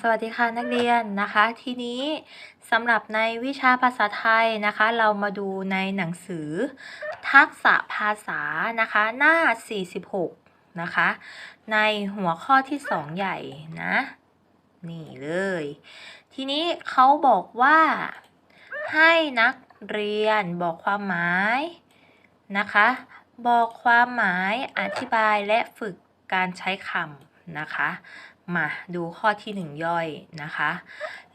สวัสดีค่ะนักเรียนนะคะ ทีนี้สำหรับในวิชาภาษาไทยนะคะ เรามาดูในหนังสือ ทักษะภาษานะคะหน้า 46 นะคะ ในหัวข้อที่ 2 ใหญ่นะ นี่เลย ทีนี้เขาบอกว่าให้นักเรียนบอกความหมายนะคะ บอกความหมายอธิบายและฝึกการใช้คำนะคะ มาดูข้อที่หนึ่งย่อยนะคะ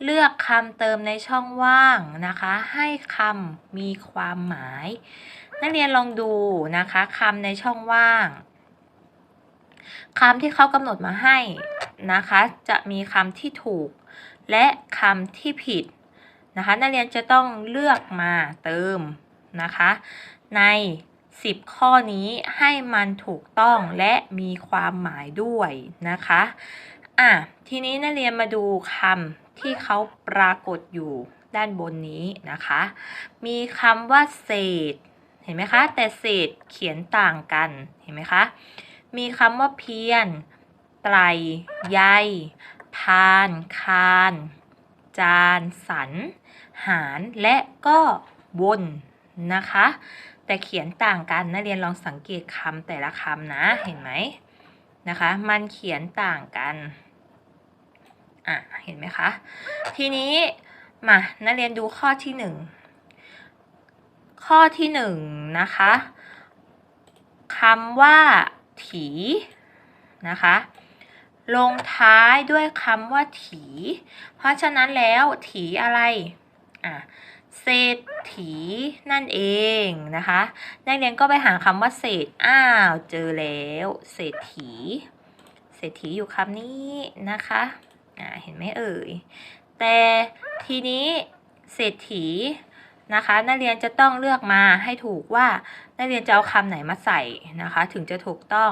เลือกคำเติมในช่องว่างนะคะ ให้คำมีความหมาย นักเรียนลองดูนะคะคำในช่องว่างคำที่เขากำหนดมาให้นะคะ จะมีคำที่ถูก และคำที่ผิดนะคะ นักเรียนจะต้องเลือกมาเติมนะคะ ใน 10 ข้อนี้ให้มันถูกต้องและมีความหมายด้วยนะคะ อะทีนี้นักเรียนมาดูคำที่เขาปรากฏอยู่ด้านบนนี้นะคะ มีคำว่าเศษ เห็นไหมคะ แต่เศษเขียนต่างกัน เห็นไหมคะ มีคำว่าเพียน ไตรใยพาน คาน จาน สัน หาร และก็วนนะคะ แต่เขียนต่างกันนักเรียนลองสังเกตคำแต่ละคำนะ เห็นไหมนะคะ มันเขียนต่างกัน อะเห็นไหมคะ ทีนี้มานักเรียนดูข้อที่หนึ่งข้อที่หนึ่งนะคะคำว่า ถีนะคะ ลงท้ายด้วยคำว่า ถี เพราะฉะนั้นแล้ว ถีอะไรอะเศรษฐีนั่นเองนะคะนักเรียนก็ไปหาคำว่าเศษอ้าวเจอแล้ว เศรษฐีเศรษฐีอยู่คำนี้นะคะ อ่าเห็นไหมเอ่ย แต่ทีนี้เศรษฐีนะคะ นักเรียนจะต้องเลือกมาให้ถูกว่านักเรียนจะเอาคำไหนมาใส่นะคะ ถึงจะถูกต้อง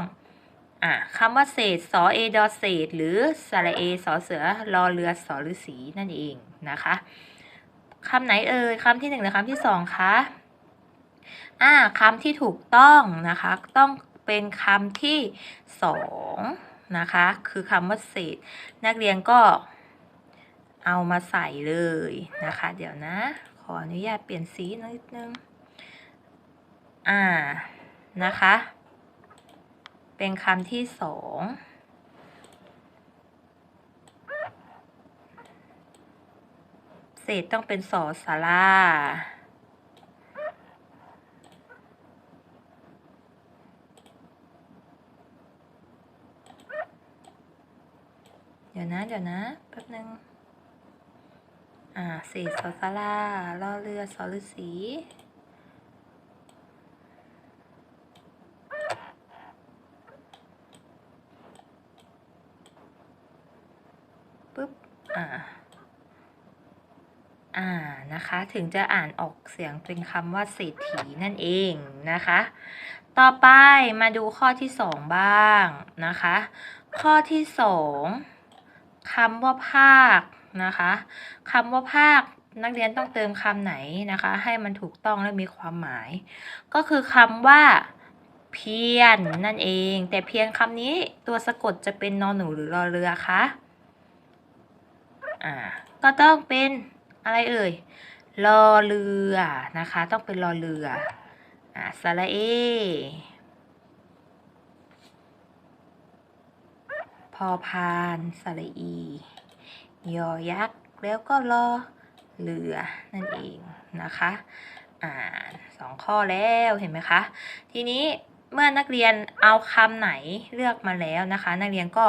อ่าคำว่าเศษสอเอดอเศษ หรือสระเอสอเสือรอเรือสอฤาษีนั่นเองนะคะคำไหนเอ่ยคำที่หนึ่งหรือคำที่สองคะอ่าคำที่ถูกต้องนะคะ ต้องเป็นคำที่สอง นะคะ คือคำว่าเศษ นักเรียนก็เอามาใส่เลยนะคะ เดี๋ยวนะ ขออนุญาตเปลี่ยนสีนิดนึง อ่า นะคะ เป็นคำที่สองเศษต้องเป็นสอสารา ดี๋ยวนะ เดี๋ยวนะ แป๊บนึง อ่าเศษสอสารารอเรือสอฤาษีปุ๊บ อ่า อ่า นะคะ ถึงจะอ่านออกเสียงเป็นคำว่าเศรษฐีนั่นเองนะคะ ต่อไปมาดูข้อที่สองบ้างนะคะ ข้อที่สอง คำว่าภาคนะคะคำว่าภาคนักเรียนต้องเติมคำไหนนะคะ ให้มันถูกต้องและมีความหมาย ก็คือคำว่า เพียนนั่นเอง แต่เพียนคำนี้ตัวสะกดจะเป็นนอนหนูหรือรอเรือคะอ่าก็ต้องเป็นอะไรเอ่ยรอเรือนะคะ ต้องเป็นรอเรืออ่าสระเอ พอพานสระอี ยอยักษ์ แล้วก็รอเรือนั่นเองนะคะ อ่าสองข้อแล้วเห็นไหมคะ ทีนี้เมื่อนักเรียนเอาคำไหนเลือกมาแล้วนะคะ นักเรียนก็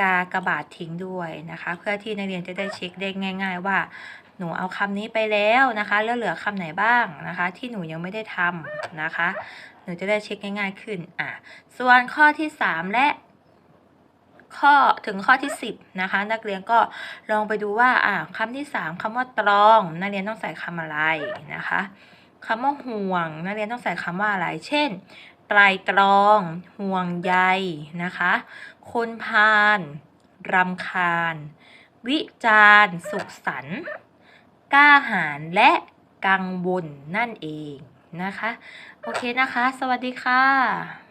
กากระบาดทิ้งด้วยนะคะ เพื่อที่นักเรียนจะได้เช็คได้ง่าย ๆ ว่าหนูเอาคำนี้ไปแล้วนะคะ แล้วเหลือคำไหนบ้างนะคะ ที่หนูยังไม่ได้ทำนะคะ หนูจะได้เช็คง่าย ๆ ขึ้นอะส่วนข้อที่ 3 และ ข้อถึงข้อที่ 10 นะคะ นักเรียนก็ลองไปดูว่าอ่าคำที่ 3คำว่าตรอง นักเรียนต้องใส่คำอะไรนะคะคำว่าห่วง นักเรียนต้องใส่คำว่าอะไร เช่นไตรตรอง ห่วงใยนะคะ คนพาลรำคาญ วิจารสุขสันต์กล้าหาญและกังวลนั่นเองนะคะ โอเคนะคะ สวัสดีค่ะ